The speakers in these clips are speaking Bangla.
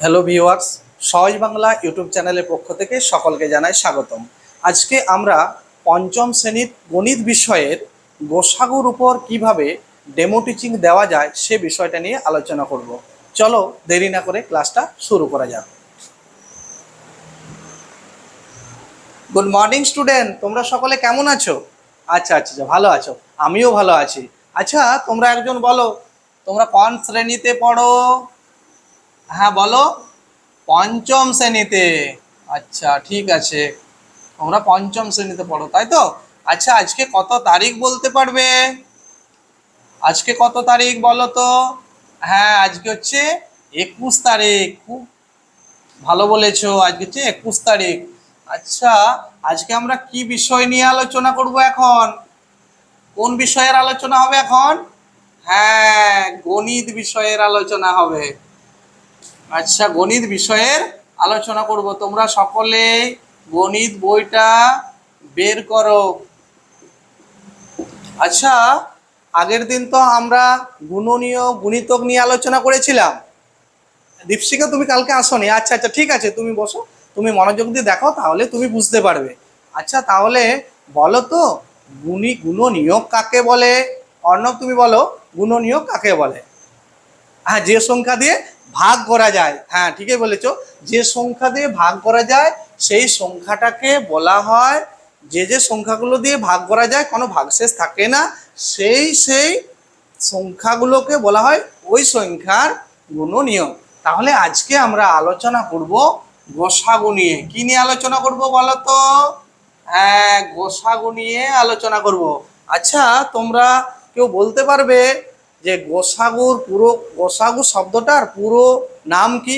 হ্যালো ভিউয়ার্স সহজ বাংলা ইউটিউব চ্যানেলের পক্ষ থেকে সকলকে জানাই স্বাগতম। আজকে আমরা পঞ্চম শ্রেণির গণিত বিষয়ের গোসাগুর উপর কীভাবে ডেমো টিচিং দেওয়া যায় সে বিষয়টা নিয়ে আলোচনা করব। চলো দেরি না করে ক্লাসটা শুরু করা যাক। গুড মর্নিং স্টুডেন্ট তোমরা সকলে কেমন আছো? আচ্ছা আচ্ছা আচ্ছা, ভালো আছো। আমিও ভালো আছি। আচ্ছা তোমরা একজন বলো তোমরা কোন শ্রেণীতে পড়ো? হ্যাঁ বলো। পঞ্চম শ্রেণীতে। আচ্ছা ঠিক আছে। তোমরা পঞ্চম শ্রেণীতে পড়ো, তাই তো? আচ্ছা আজকে কত তারিখ বলতে পারবে? আজকে কত তারিখ বলো তো? হ্যাঁ আজকে হচ্ছে একুশ তারিখ। খুব ভালো বলেছ, আজকে হচ্ছে একুশ তারিখ। আচ্ছা আজকে আমরা কি বিষয় নিয়ে আলোচনা করব এখন? কোন বিষয়ের আলোচনা হবে এখন? হ্যাঁ গণিত বিষয়ের আলোচনা হবে। আচ্ছা গণিত বিষয়ের আলোচনা করব। তোমরা সকলে গণিত বইটা বের করো। আচ্ছা আগের দিন তো আমরা গুণনীয়, গুণিতক নিয়ে আলোচনা করেছিলাম। দীপশিকা তুমি কালকে আসোনি? আচ্ছা আচ্ছা ঠিক আছে, তুমি বসো। তুমি মনোযোগ দিয়ে দেখো, তাহলে তুমি বুঝতে পারবে। আচ্ছা তাহলে বলো তো, গুণী, গুণনীয়ক কাকে বলে? অর্ণব, তুমি বলো, গুণনীয়ক কাকে বলে? হ্যাঁ যে সংখ্যা দিয়ে ভাগ করা যায়। হ্যাঁ ঠিকই বলেছ। যে সংখ্যা দিয়ে ভাগ করা যায়, সেই সংখ্যাটাকে বলা হয় যে যে সংখ্যাগুলো দিয়ে ভাগ করা যায়, কোনো ভাগশেষ থাকে না, সেই সেই সংখ্যাগুলোকে বলা হয় ওই সংখ্যার গুণনীয় তাহলে আজকে আমরা আলোচনা করব গোসাগু নিয়ে। কি নিয়ে আলোচনা করব বলো তো? হ্যাঁ গোসাগু নিয়ে আলোচনা করব। আচ্ছা তোমরা কেউ বলতে পারবে যে গোসাগুর পুরো, গোসাগু শব্দটার পুরো নাম কি?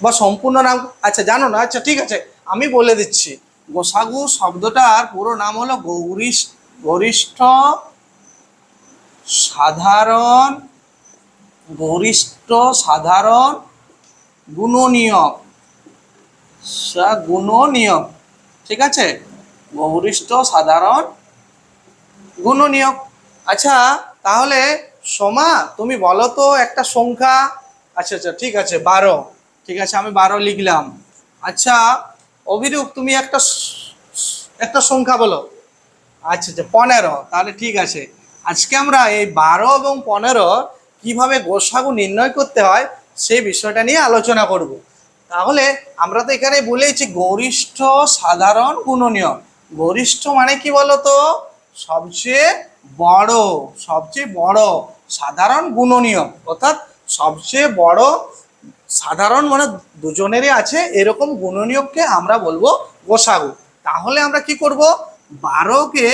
বা সম্পূর্ণ নাম আচ্ছা জানো না? আচ্ছা ঠিক আছে। আমি বলে দিচ্ছি। গোসাগু শব্দটার পুরো নাম হলো গৌরিশ, গরিষ্ঠ, সাধারণ গরিষ্ঠ, সাধারণ, গুণনীয়ক। গুণনীয়ক। ঠিক আছে? গৌরিষ্ঠ, সাধারণ, গুণনীয়ক। আচ্ছা তাহলে সোমা, তুমি বলো তো একটা সংখ্যা। আচ্ছা আচ্ছা ঠিক আছে, বারো। ঠিক আছে, আমি বারো লিখলাম। আচ্ছা অভিরূপ, তুমি একটা একটা সংখ্যা বলো। আচ্ছা আচ্ছা পনেরো, তাহলে ঠিক আছে। আজকে আমরা এই বারো এবং পনেরো কীভাবে গোসাগু নির্ণয় করতে হয় সেই বিষয়টা নিয়ে আলোচনা করব। তাহলে আমরা তো এখানে বলেছি গরিষ্ঠ সাধারণ গুণনীয় গরিষ্ঠ মানে কি বলতো? সবচেয়ে বড়, সবচেয়ে বড় সাধারণ গুণনীয় অর্থাৎ সবচেয়ে বড় সাধারণ মানে দুজনেরই আছে, এরকম গুণনীয়ককে আমরা বলব গোসাগু। তাহলে আমরা কি করব? বারোকে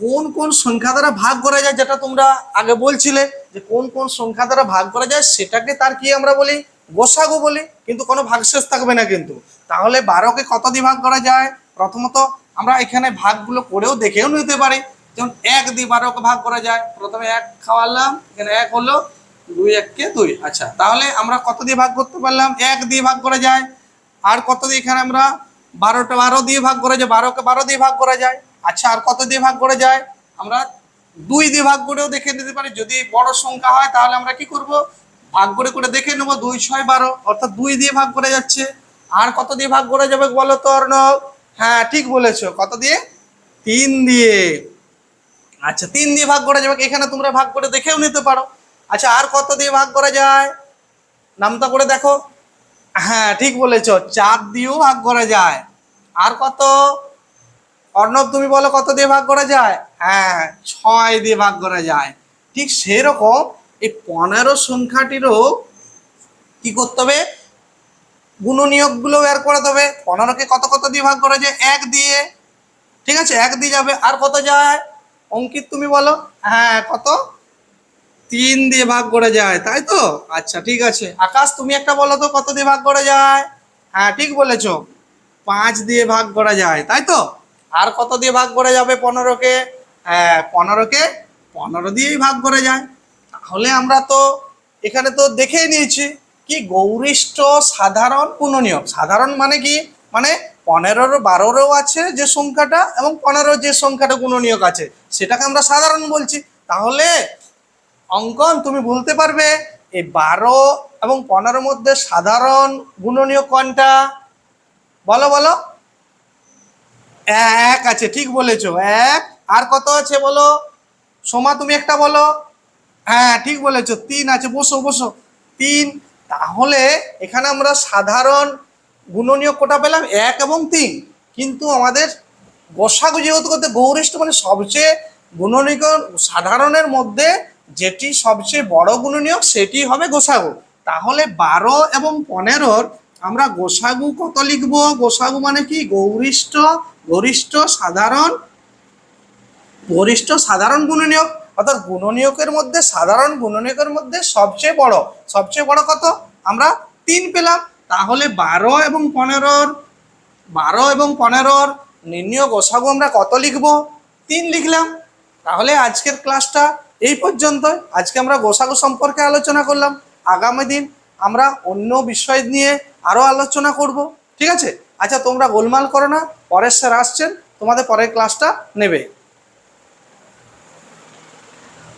কোন কোন সংখ্যা দ্বারা ভাগ করা যায়, যেটা তোমরা আগে বলছিলে, যে কোন কোন সংখ্যা দ্বারা ভাগ করা যায়, সেটাকে তার কি আমরা বলি? গোসাগু বলি। কিন্তু কোনো ভাগশেষ থাকবে না কিন্তু। তাহলে বারোকে কত দিয়ে ভাগ করা যায়? প্রথমত আমরা এখানে ভাগগুলো করেও দেখেও নিতে পারি। যেমন এক দিয়ে বারোকে ভাগ করা যায়। প্রথমে এক খাওয়ালাম, এখানে এক হলো দুই এককে দুই। আচ্ছা তাহলে আমরা কত দিয়ে ভাগ করতে পারলাম? এক দিয়ে ভাগ করা যায়। আর কত দিয়ে এখানে আমরা বারোটা, বারো দিয়ে ভাগ করা যায়, বারোকে বারো দিয়ে ভাগ করা যায়। আচ্ছা আর কত দিয়ে ভাগ করা যায়? আমরা দুই দিয়ে ভাগ করেও দেখে নিতে পারি। যদি বড় সংখ্যা হয়, তাহলে আমরা কি করব? ভাগ করে করে দেখে নেব দুই, ছয়, বারো। অর্থাৎ দুই দিয়ে ভাগ করে যাচ্ছে। আর কত দিয়ে ভাগ করা যাবে বলো তো অর্ণব? হ্যাঁ ঠিক বলেছ। কত দিয়ে? তিন দিয়ে। আচ্ছা তিন দিয়ে ভাগ করা যাবে এখানে তোমরা ভাগ করে দেখেও নিতে পারো। আচ্ছা আর কত দিয়ে ভাগ করা যায়? নামটা করে দেখো। হ্যাঁ ঠিক বলেছ, চার দিয়েও ভাগ করা যায়। আর কত? অর্ণব, তুমি বলো কত দিয়ে ভাগ করা যায়? হ্যাঁ ছয় দিয়ে ভাগ করা যায়। ঠিক সেরকম এই পনেরো সংখ্যাটিরও কি করতে হবে? গুণনীয়কগুলো বের করতে হবে। পনেরোকে কত কত দিয়ে ভাগ করা যায়? এক দিয়ে। ঠিক আছে, এক দিয়ে যাবে। আর কত যায়? অঙ্কিত তুমি বলো। হ্যাঁ কত? তিন দিয়ে ভাগ করে যায়, তাই তো? আচ্ছা ঠিক আছে। আকাশ, তুমি একটা বলো তো, কত দিয়ে ভাগ করা যায়? হ্যাঁ ঠিক বলেছ। পাঁচ দিয়ে ভাগ করা যায়, তাই তো? আর কত দিয়ে ভাগ করা যাবে পনেরোকে? হ্যাঁ পনেরোকে? পনেরো দিয়েই ভাগ করে যায়। তাহলে আমরা তো এখানে তো দেখেই নিয়েছি। কি গৌরিষ্ঠ সাধারণ গুণনীয়ক সাধারণ মানে কি? মানে পনেরোর বারোরও আছে যে সংখ্যাটা এবং পনেরো যে সংখ্যাটা গুণনীয়ক আছে। সেটাকে আমরা সাধারণ বলছি। তাহলে অঙ্কন, তুমি বলতে পারবে, এই বারো এবং পনেরোর মধ্যে সাধারণ গুণনীয় কোনটা? বলো বলো। এক আছে, ঠিক বলেছ, এক। আর কত আছে বলো? সোমা, তুমি একটা বলো। হ্যাঁ ঠিক বলেছ, তিন আছে, বসো বসো। তিন, তাহলে এখানে আমরা সাধারণ গুণনীয় কোটা পেলাম? এক এবং তিন। কিন্তু আমাদের গোসাগু যেহেতু করতে গৌরিষ্ঠ মানে সবচেয়ে গুণনীয় সাধারণের মধ্যে যেটি সবচেয়ে বড় গুণনীয়ক সেটি হবে গোসাগু। তাহলে বারো এবং পনেরোর আমরা গোসাগু কত লিখব? গোসাগু মানে কি? গৌরিষ্ঠ, গরিষ্ঠ, সাধারণ গরিষ্ঠ, সাধারণ গুণনীয়ক। অর্থাৎ গুণনীয়কের মধ্যে, সাধারণ গুণনীয়কের মধ্যে সবচেয়ে বড়। সবচেয়ে বড় কত? আমরা তিন পেলাম। তাহলে বারো এবং পনেরোর, বারো এবং পনেরোর নির্ণয় গোসাগু আমরা কত লিখব? তিন লিখলাম। তাহলে আজকের ক্লাসটা এই পর্যন্ত আজকে আমরা গোসাগু সম্পর্কে আলোচনা করলাম। আগামী দিন আমরা অন্য বিষয় নিয়ে আরও আলোচনা করব। ঠিক আছে? আচ্ছা তোমরা গোলমাল করো না। পরের স্যার আসছেন। তোমাদের পরের ক্লাসটা নেবে।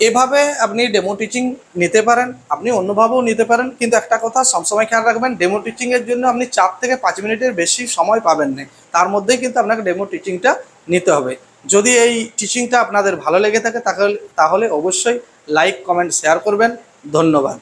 এভাবে আপনি ডেমো টিচিং নিতে পারেন, আপনি অন্যভাবেও নিতে পারেন, কিন্তু একটা কথা সবসময় খেয়াল রাখবেন ডেমো টিচিংয়ের জন্য আপনি চার থেকে পাঁচ মিনিটের বেশি সময় পাবেন না। তার মধ্যেই কিন্তু আপনাকে ডেমো টিচিংটা নিতে হবে। যদি এই টিচিংটা আপনাদের ভালো লেগে থাকে, তাহলে তাহলে অবশ্যই লাইক কমেন্ট শেয়ার করবেন। ধন্যবাদ।